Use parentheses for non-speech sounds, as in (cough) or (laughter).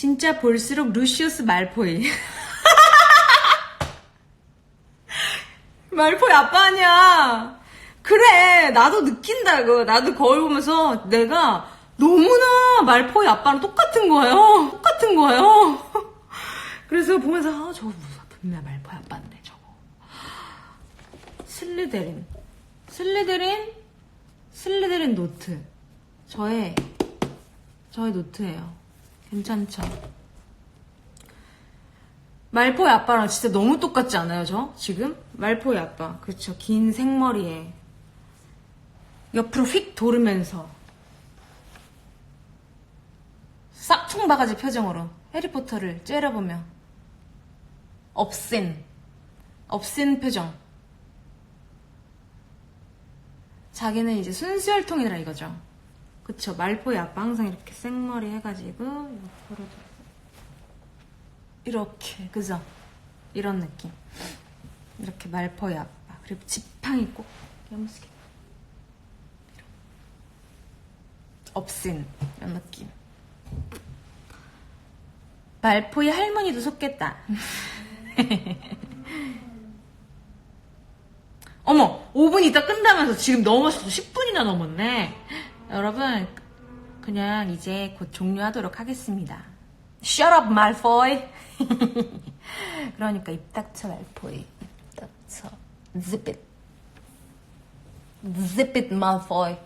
진짜 볼수록 루시우스 말포이. (laughs) 말포이 아빠 아니야. 그래, 나도 느낀다고. 나도 거울 보면서 내가 너무나 말포이 아빠랑 똑같은 거예요. 똑같은 거예요. (laughs) 그래서 보면서, 아, 저거 무슨 분명 말포이 아빠인데, 저거. 슬리데린. 슬리데린? 슬리데린 노트. 저의, 저의 노트예요. 괜찮죠? 말포의 아빠랑 진짜 너무 똑같지 않아요, 저? 지금? 말포의 아빠. 그쵸. 긴 생머리에. 옆으로 휙 돌으면서. 싹총 바가지 표정으로 해리포터를 째려보며. 업센. 업센 표정. 자기는 이제 순수혈통이라 이거죠. 그쵸. 말포의 아빠 항상 이렇게 생머리 해가지고, 옆으로 돌 이렇게 그죠? 이런 느낌. 이렇게 말퍼의 아빠. 그리고 지팡이 꼭 야무지게. 없앤 이런 느낌. 말포의 할머니도 속겠다. (laughs) 어머 5분 있다 끝나면서 지금 넘었어 10분이나 넘었네 여러분 그냥 이제 곧 종료하도록 하겠습니다 Shut up, Malfoy. 그러니까 입 닥쳐, Malfoy. 입 닥쳐. Zip it. Zip it, Malfoy.